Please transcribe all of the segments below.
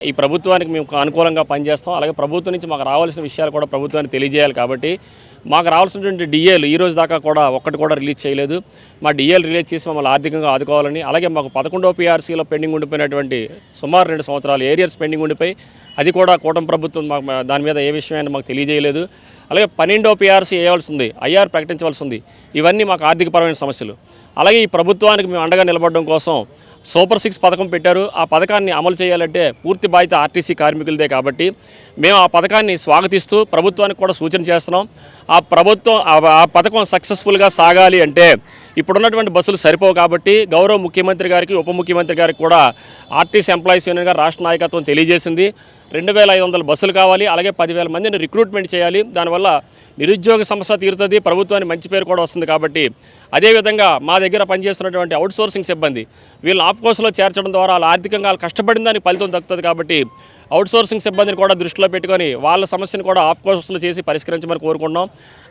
ఈ ప్రభుత్వానికి మేము అనుకూలంగా పనిచేస్తాం. అలాగే ప్రభుత్వం నుంచి మాకు రావాల్సిన విషయాలు కూడా ప్రభుత్వానికి తెలియజేయాలి కాబట్టి మాకు రావాల్సినటువంటి డిఏలు ఈ రోజు దాకా కూడా ఒక్కటి కూడా రిలీజ్ చేయలేదు. మా డిఏలు రిలీజ్ చేసి మమ్మల్ని ఆర్థికంగా ఆదుకోవాలని అలాగే మాకు పదకొండో పీఆర్సీలో పెండింగ్ ఉండిపోయినటువంటి సుమారు రెండు సంవత్సరాలు ఏరియర్స్ పెండింగ్ ఉండిపోయి అది కూడా కూటమి ప్రభుత్వం మాకు మా- దాని మీద ఏ విషయమైనా మాకు తెలియజేయలేదు. అలాగే పన్నెండో పీఆర్సీ వేయవలసి ఉంది ఐఆర్ ప్రకటించవలసి ఉంది ఇవన్నీ మాకు ఆర్థికపరమైన సమస్యలు. అలాగే ఈ ప్రభుత్వానికి మేము అండగా నిలబడడం కోసం సూపర్ సిక్స్ పథకం పెట్టారు. ఆ పథకాన్ని అమలు చేయాలంటే పూర్తి బాధ్యత ఆర్టీసీ కార్మికులదే కాబట్టి మేము ఆ పథకాన్ని స్వాగతిస్తూ ప్రభుత్వానికి కూడా సూచన చేస్తున్నాం. ఆ ప్రభుత్వం ఆ- ఆ పథకం సక్సెస్ఫుల్గా సాగాలి అంటే ఇప్పుడున్నటువంటి బస్సులు సరిపోవు కాబట్టి గౌరవ ముఖ్యమంత్రి గారికి ఉప ముఖ్యమంత్రి గారికి కూడా ఆర్టీసీ ఎంప్లాయీస్ యూనియన్గా రాష్ట్ర నాయకత్వం తెలియజేసింది. రెండు వేల ఐదు వందల బస్సులు కావాలి అలాగే పదివేల మందిని రిక్రూట్మెంట్ చేయాలి. దానివల్ల నిరుద్యోగ సమస్య తీరుతుంది ప్రభుత్వానికి మంచి పేరు కూడా వస్తుంది కాబట్టి. అదేవిధంగా మా దగ్గర పనిచేస్తున్నటువంటి అవుట్ సోర్సింగ్ సిబ్బంది వీళ్ళని ఆఫ్కోర్స్లో చేర్చడం ద్వారా వాళ్ళు ఆర్థికంగా వాళ్ళు కష్టపడిన దానికి ఫలితం దక్కుతుంది కాబట్టి అవుట్ సోర్సింగ్ సిబ్బందిని కూడా దృష్టిలో పెట్టుకొని వాళ్ళ సమస్యను కూడా ఆఫ్ కోర్సులు చేసి పరిష్కరించమని కోరుకుంటున్నాం.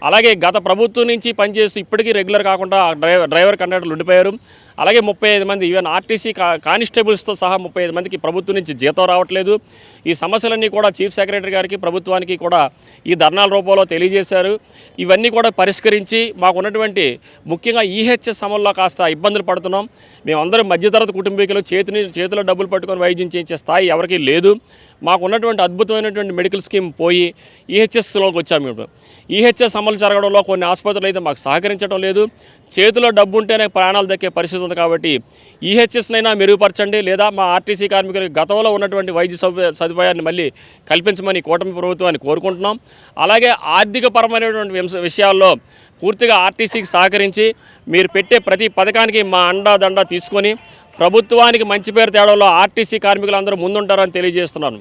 అలాగే గత ప్రభుత్వం నుంచి పనిచేస్తూ ఇప్పటికీ రెగ్యులర్ కాకుండా డ్రైవర్ డ్రైవర్ కండక్టర్లు ఉండిపోయారు. అలాగే ముప్పై ఐదు మంది ఈవెన్ ఆర్టీసీ కా కానిస్టేబుల్స్తో సహా ముప్పై ఐదు మందికి ప్రభుత్వం నుంచి జీతం రావట్లేదు. ఈ సమస్యలన్నీ కూడా చీఫ్ సెక్రటరీ గారికి ప్రభుత్వానికి కూడా ఈ ధర్నాల రూపంలో తెలియజేశారు. ఇవన్నీ కూడా పరిష్కరించి మాకు ఉన్నటువంటి ముఖ్యంగా ఈహెచ్ఎస్ సమల్లో కాస్త ఇబ్బందులు పడుతున్నాం. మేమందరం మధ్యతరగతి కుటుంబీకులు చేతిని చేతిలో డబ్బులు పట్టుకొని వైద్యం చేయించే స్థాయి ఎవరికీ లేదు. మాకు ఉన్నటువంటి అద్భుతమైనటువంటి మెడికల్ స్కీమ్ పోయి ఈహెచ్ఎస్లోకి వచ్చాము ఇప్పుడు. ఈహెచ్ఎస్ అమలు జరగడంలో కొన్ని ఆసుపత్రులు అయితే మాకు సహకరించడం లేదు. చేతిలో డబ్బు ఉంటేనే ప్రాణాలు దక్కే పరిస్థితి ఉంది కాబట్టి ఈహెచ్ఎస్నైనా మెరుగుపరచండి లేదా మా ఆర్టీసీ కార్మికులకు గతంలో ఉన్నటువంటి వైద్య సదుపాయాన్ని మళ్ళీ కల్పించమని కూటమి ప్రభుత్వాన్ని కోరుకుంటున్నాం. అలాగే ఆర్థిక పరమైనటువంటి విషయాల్లో పూర్తిగా ఆర్టీసీకి సహకరించి మీరు పెట్టే ప్రతి పథకానికి మా అండా దండా తీసుకొని ప్రభుత్వానికి మంచి పేరు తేడంలో ఆర్టీసీ కార్మికులందరూ ముందుంటారని తెలియజేస్తున్నాను.